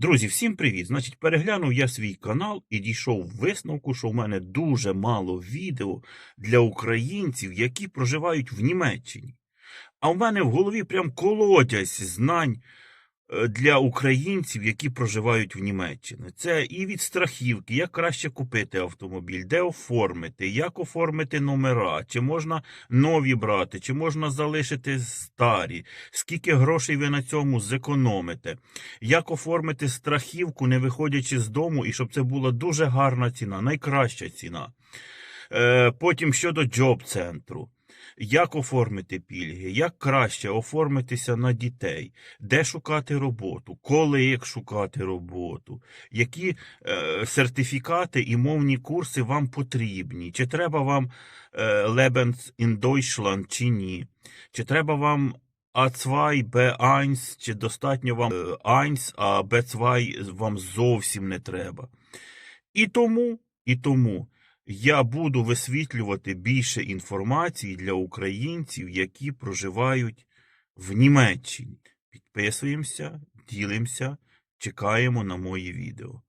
Друзі, всім привіт! Значить, переглянув я свій канал і дійшов висновку, що в мене дуже мало відео для українців, які проживають в Німеччині. А в мене в голові прям колодязь знань для українців, які проживають в Німеччині. Це і від страхівки, як краще купити автомобіль, де оформити, як оформити номера, чи можна нові брати, чи можна залишити старі, скільки грошей ви на цьому зекономите як оформити страхівку, не виходячи з дому, і щоб це була дуже гарна ціна, найкраща ціна. Е, потім щодо джоб-центру. Як оформити пільги, як краще оформитися на дітей, де шукати роботу, коли як шукати роботу, які е, сертифікати і мовні курси вам потрібні, чи треба вам е, Lebens in Deutschland чи ні, чи треба вам А2, Б1, чи достатньо вам е, а Б2 вам зовсім не треба. І тому, і тому я буду висвітлювати більше інформації для українців, які проживають в Німеччині. Підписуємося, ділимося, чекаємо на мої відео.